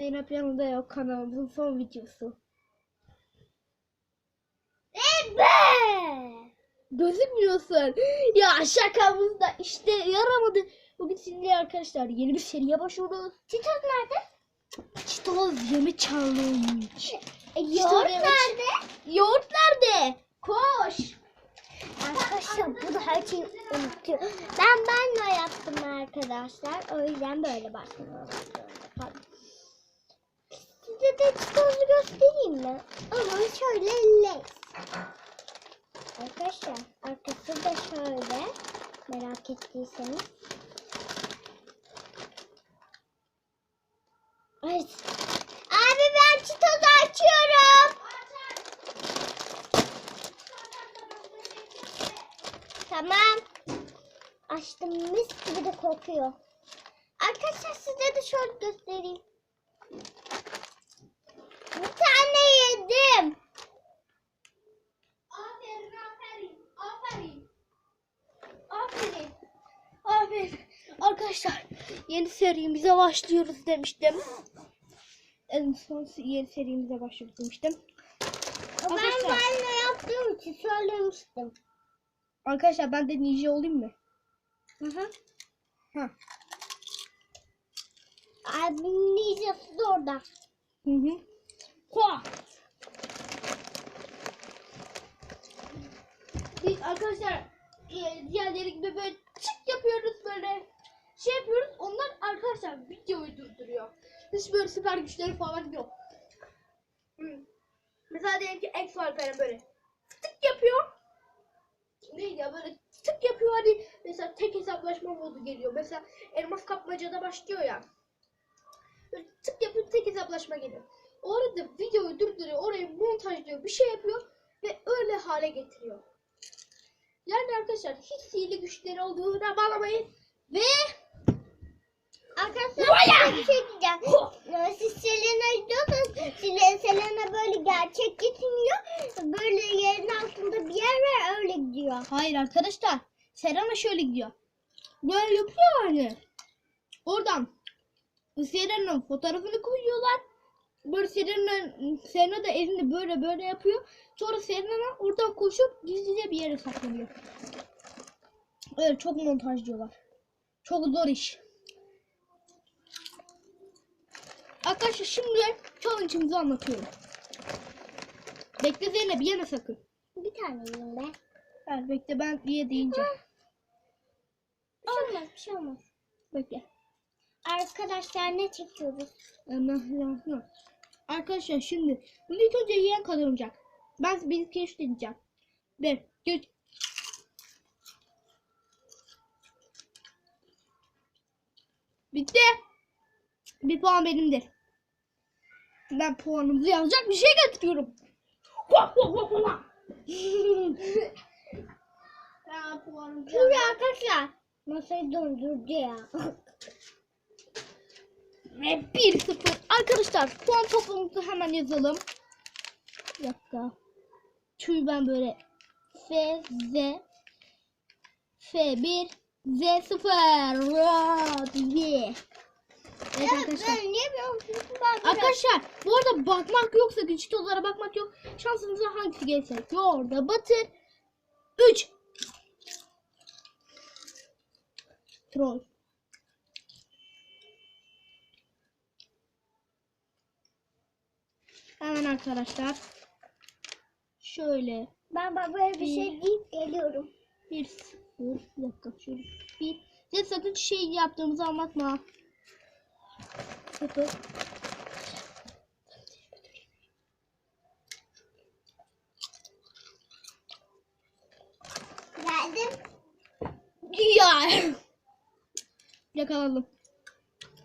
Zeynep yanında yok kanalımızın son videosu. Evet. Gözükmüyorsun. Ya şakamız da işte yaramadı. Bugün sizinle arkadaşlar yeni bir seriye başlıyoruz. Çitos nerede? Çitoz yemi challenge. E, yoğurt nerede? Yoğurt nerede? Koş. Arkadaşlar bu da her şeyi unutuyor. Ben banyo yaptım arkadaşlar. O yüzden böyle Pardon. Size de çitozu göstereyim mi? Ama şöyle leş. Arkadaşlar arkası da şöyle. Merak ettiyseniz. Ay. Abi ben çitozu açıyorum. Tamam. Açtım mis gibi de kokuyor. Arkadaşlar size de şöyle göstereyim. Bir tane yedim. Aferin aferin aferin. Aferin. Aferin. Arkadaşlar yeni serimize başlıyoruz demiştim. En son yeni serimize başlıyoruz demiştim. Ben Arkadaşlar. banyo yaptığım için söylemiştim. Arkadaşlar ben de ninja olayım mı? Hı hı. Ha. Abimin ninjası da orada. Hı hı. Koa. Biz arkadaşlar e, diğerleri gibi böyle çık yapıyoruz böyle şey yapıyoruz. Onlar arkadaşlar videoyu durduruyor. Hiç böyle süper güçleri falan yok. Hı. Mesela diyelim ki X Alperen böyle tık yapıyor. Neydi ya böyle tık yapıyor hani mesela tek hesaplaşma modu geliyor. Mesela elmas kapmacada başlıyor ya. Böyle tık yapıp tek hesaplaşma geliyor. Orada videoyu durduruyor, orayı montajlıyor, bir şey yapıyor ve öyle hale getiriyor. Yani arkadaşlar hiç sihirli güçleri olduğuna bağlamayın ve Arkadaşlar Vaya! bir şey diyeceğim. Siz Selena Selena böyle gerçek gitmiyor. Böyle yerin altında bir yer var öyle gidiyor. Hayır arkadaşlar. Serena şöyle gidiyor. Böyle yapıyor yani. Oradan Serena'nın fotoğrafını koyuyorlar. Böyle Serena, Serena da elinde böyle böyle yapıyor. Sonra Serena oradan koşup gizlice bir yere saklanıyor. Öyle çok montajlıyorlar. Çok zor iş. Arkadaşlar şimdi challenge'ımızı anlatıyorum. Bekle Zeynep yeme sakın. Bir tane yiyeyim be. Evet bekle ben diye deyince. Bir şey olmaz bir şey olmaz. Bekle. Arkadaşlar ne çekiyoruz? Allah. Arkadaşlar şimdi bunu ilk önce yiyen kazanacak. Ben bir diyeceğim. Bir, üç. Bitti. Bir puan benimdir. Ben puanımızı yazacak bir şey getiriyorum. Ben puanımızı arkadaşlar. Masayı döndürdü ya. Ve 1-0. Arkadaşlar puan toplamımızı hemen yazalım. Bir dakika. Çünkü ben böyle F, Z, F1, Z0. Diye. Evet arkadaşlar. Ben niye Arkadaşlar bu arada bakmak yoksa güç tozlara bakmak yok. Şansınıza hangisi gelirse. Yoğurda batır. 3. Troll. Hemen arkadaşlar. Şöyle ben babaya bir şey deyip geliyorum. bir. Bir dakika şöyle bir. Size sakın şey yaptığımızı anlatma. Sıfır. Geldim. Ya. Yakaladım.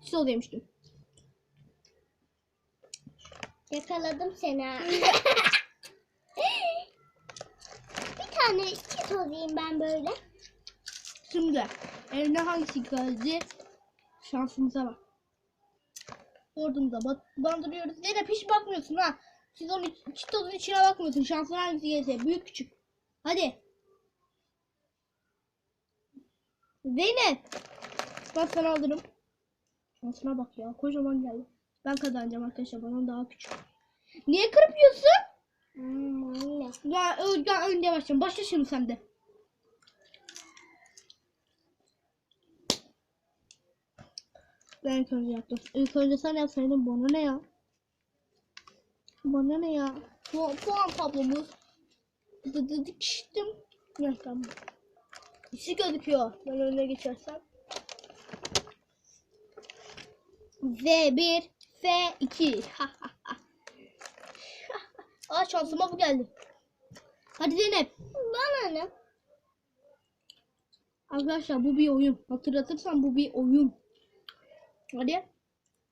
Sol demiştim. Yakaladım seni. ha. bir tane çitos yiyeyim ben böyle. Şimdi eline hangisi geldi? Şansımıza bak. Ordumuza bandırıyoruz. Zeynep hiç bakmıyorsun ha. Siz onun iç- çitozun içine bakmıyorsun. Şansın hangisi gelirse. Büyük küçük. Hadi. Zeynep. Bak sana alırım. Şansına bak ya. Kocaman geldi. Ben kazanacağım arkadaşlar. Bana daha küçük. Niye kırıp yiyorsun? Hmm, anne. Ya önce başlayalım. Başla şimdi sen de. Ben ilk önce yaptım. İlk önce sen yapsaydın bana ne ya? Bana ne ya? Puan, puan tablomuz. Dıdıdıkıştım. Ne tamam. İşi gözüküyor. Ben önüne geçersem. V1 F2 Aa şansıma bu geldi. Hadi Zeynep. Bana ne? Arkadaşlar bu bir oyun. Hatırlatırsan bu bir oyun. Hadi.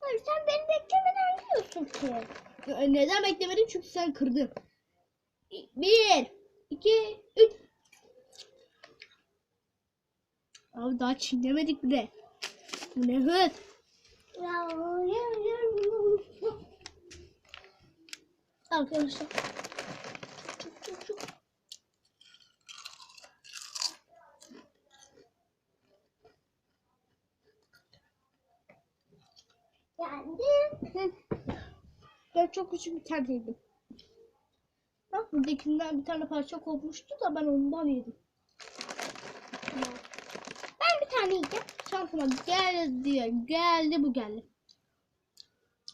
Hayır sen beni beklemeden yiyorsun ki. Ee, Neden beklemedim? Çünkü sen kırdın. Bir, iki, üç. Abi daha çiğnemedik bile. Bu ne hız? Arkadaşlar. Çok, çok, çok. Geldim. Ben küçük bir tane yedim. Bak buradakinden bir tane parça kopmuştu da ben ondan yedim. Ben bir tane yiyeceğim. Şansıma geldi. Geldi bu geldi.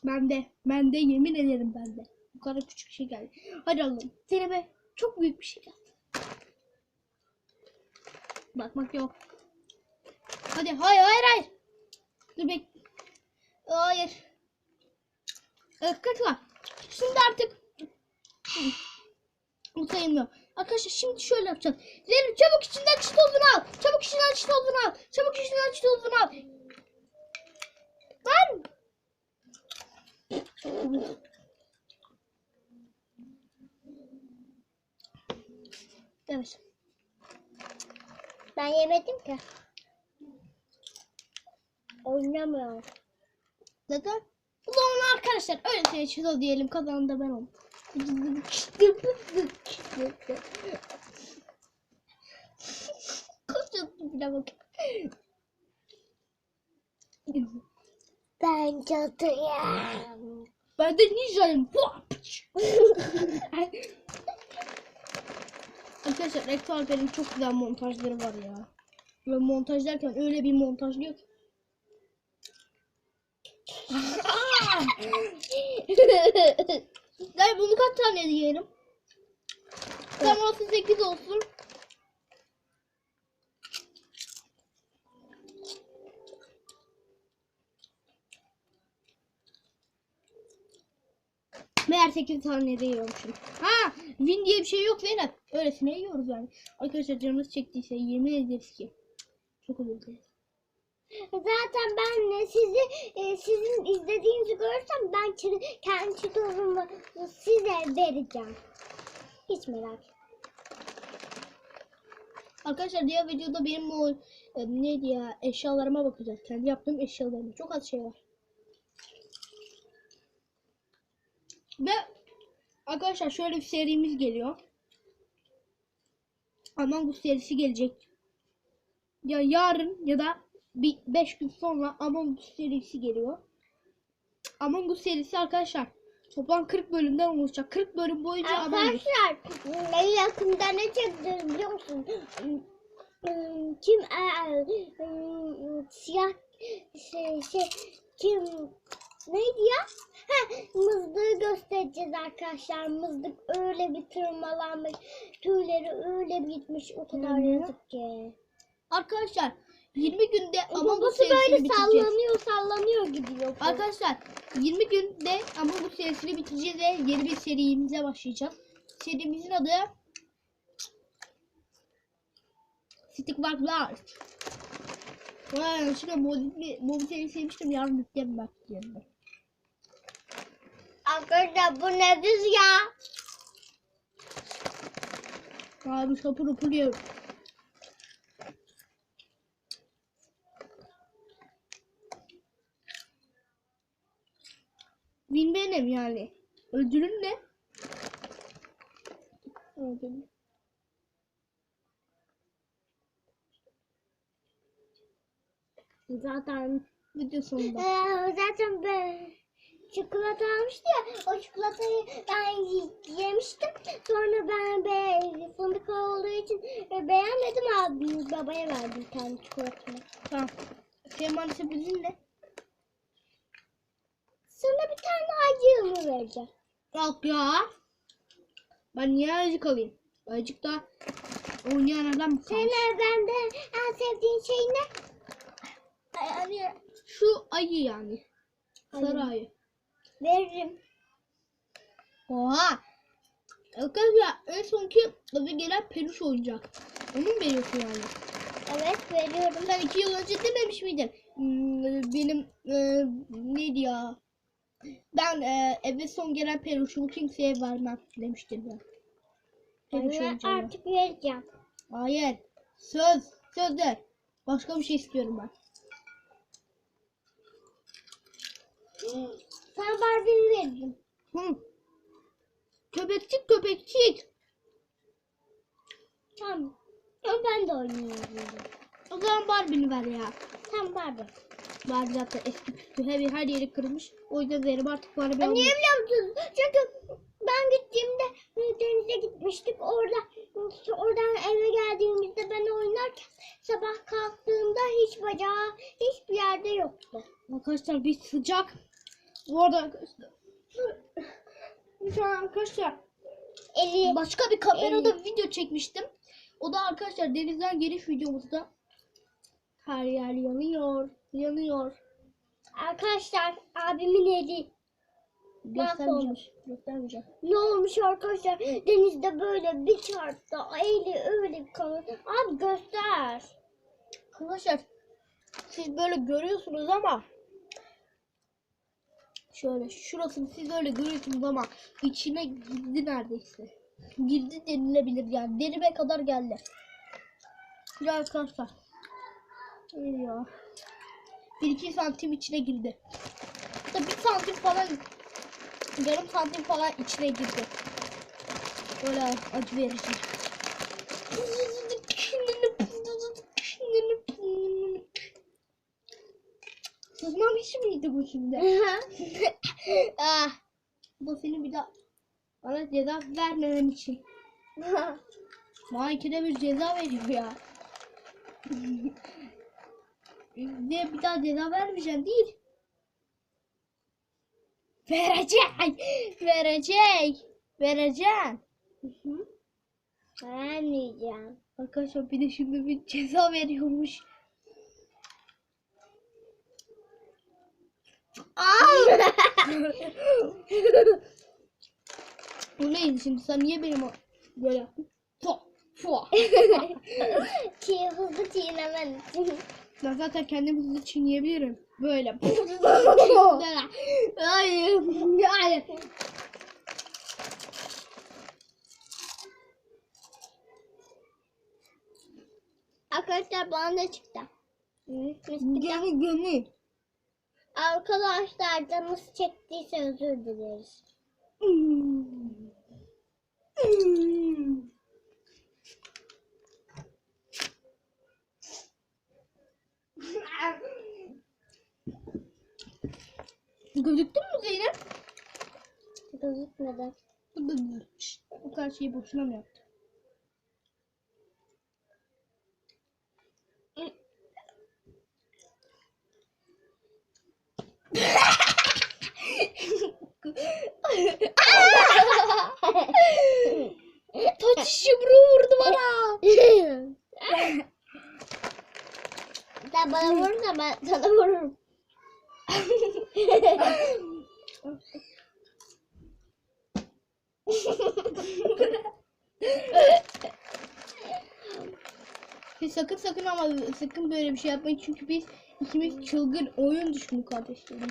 Ben de. Ben de yemin ederim ben de. Bu kadar küçük bir şey geldi. Hadi alalım. Deneme. Çok büyük bir şey geldi. Bakmak yok. Hadi hayır hayır hayır. Dur bek. Hayır. Kaç var? Şimdi artık. Bu sayılmıyor. Arkadaşlar şimdi şöyle yapacağız. Zeynep çabuk içinden çiğ tozunu al. Çabuk içinden çiğ tozunu al. Çabuk içinden çiğ tozunu al. Lan. Evet. Ben yemedim ki. Oynamıyorum. Neden? Bu da onu arkadaşlar öyle şey diyelim kazanan da ben oldum. Koşun tipine bak. Ben cadıyım. Ben de ninjayım. Arkadaşlar Rektor Alper'in çok güzel montajları var ya. Ve montaj derken öyle bir montajlıyor ki. Ben bunu kaç tane yiyelim? Tam olsun 8 olsun. Meğer 8 tane de yiyormuşum. Ha, win diye bir şey yok Zeynep. Öylesine yiyoruz yani. Arkadaşlar canınız çektiyse yemin ederiz ki. Çok özür dileriz. Zaten ben sizi e, sizin izlediğinizi görürsem ben çi- kendi çitozumu size vereceğim. Hiç merak etmeyin. Arkadaşlar diğer videoda benim o e, neydi ya eşyalarıma bakacağız. Kendi yaptığım eşyalarıma. Çok az şey var. Ve arkadaşlar şöyle bir serimiz geliyor. Among Us serisi gelecek. Ya yarın ya da bir 5 gün sonra Among Us serisi geliyor. Among Us serisi arkadaşlar toplam 40 bölümden oluşacak. 40 bölüm boyunca Among Us. Arkadaşlar ne yakında ne çekeceğiz biliyor musun? Kim e, e, siyah şey, şey kim neydi ya? Ha, mızdığı göstereceğiz arkadaşlar. Mızdık öyle bir tırmalanmış. Tüyleri öyle bir gitmiş. O kadar yazık ki. Arkadaşlar 20 günde Among Us Babası serisini böyle sallanıyor sallanıyor gidiyor. Arkadaşlar 20 günde Among Us serisini bitireceğiz ve yeni bir serimize başlayacağız. Serimizin adı Stick Warfare. Vay, şimdi mobil, mobil serisi sevmiştim yarın yükleyeyim ben. diyorum. Arkadaşlar bu nedir ya? Abi sapır upur Win benim yani. Ödülün ne? Ödül. Zaten Video sonunda. Ee, zaten ben çikolata almıştı ya. O çikolatayı ben yemiştim. Sonra ben be fındık olduğu için e, beğenmedim abi. Babaya verdim tane çikolatamı. Tamam. Senin bana sürprizin ne? Sana bir tane acığımı vereceğim. Kalk ya. Ben niye ayıcık alayım? Ayıcık da oynayan adam mı kalmış? Senin bende en sevdiğin şey ne? Yani Şu ayı yani. Sarı ayı. veririm. Oha. Arkadaşlar en sonki eve gelen peluş oyuncak. Onu mu veriyorsun yani? Evet veriyorum. Sen iki yıl önce dememiş miydin? Hmm, benim e, neydi ya? Ben e, eve son gelen peluşumu kimseye vermem demiştim Ben oyuncağımı. artık vereceğim. Hayır. Söz. Söz de. Başka bir şey istiyorum ben. Sana Barbie'mi veririm. Hı. Köpekçik köpekçik. Tamam. Ama ben de oynayabilirim. O zaman Barbie'ni ver ya. Tamam Barbie. Barbie zaten eski püskü her, her yeri kırmış. O yüzden verim artık Barbie Niye almıyor. biliyor musunuz? Çünkü ben gittiğimde e, denize gitmiştik. Orada oradan eve geldiğimizde ben oynarken sabah kalktığımda hiç bacağı hiçbir yerde yoktu. Arkadaşlar bir sıcak. Bu arada. Şu an arkadaşlar Eli başka bir kamerada video çekmiştim. O da arkadaşlar denizden geliş videomuzda. Her yer yanıyor. Yanıyor. arkadaşlar abimin eli Göstermeyeceğim. Göstermeyeceğim. ne olmuş arkadaşlar? Denizde böyle bir çarptı. Eli öyle bir kanı. Abi göster. Arkadaşlar siz böyle görüyorsunuz ama şöyle şurasını siz öyle görüyorsunuz ama içine girdi neredeyse. Girdi denilebilir yani. Derime kadar geldi. Ya arkadaşlar. İyi ya. 1-2 santim içine girdi. Hatta 1 santim falan yarım santim falan içine girdi. Böyle acı verici. Sızmamış mıydı bu şimdi? ah, bu seni bir daha bana ceza vermemen için. Bana ikide bir ceza veriyor ya. Ve bir daha ceza vermeyeceğim değil. Verecek. Verecek. Vereceğim. Vermeyeceğim. Arkadaşlar bir de şimdi bir ceza veriyormuş. Bu neydi şimdi? Sen niye benim o- böyle yaptın? Fua. Çiğ hızlı çiğnemen için. Ben zaten kendim hızlı çiğneyebilirim. Böyle. Hayır. Hayır. Arkadaşlar bana da çıktı. Gemi gemi. Arkadaşlar canınız çektiyse özür dileriz. Gözüktün mü Zeynep? Gözükmedi. Şşt, Bu kadar şeyi boşuna mı yaptın? Taç yumruğu vurdu bana. Sen bana vurursan ben sana vururum. Siz sakın sakın böyle bir şey yapmayın çünkü biz ikimiz çılgın oyun düşkünü kardeşlerim.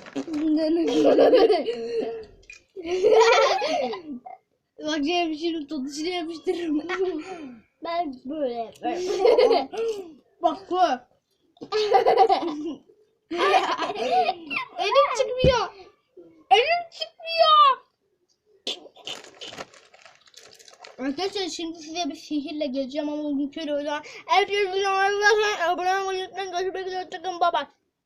Bak Cem şimdi tutuşunu yapıştırırım. Ben böyle yaparım. Bak bu. Elim çıkmıyor. Elim çıkmıyor. Arkadaşlar şimdi size bir sihirle geleceğim ama bugün şöyle o zaman. Herkes videolarına abone olmayı unutmayın. Görüşmek üzere. Hoşçakalın. Bye bye.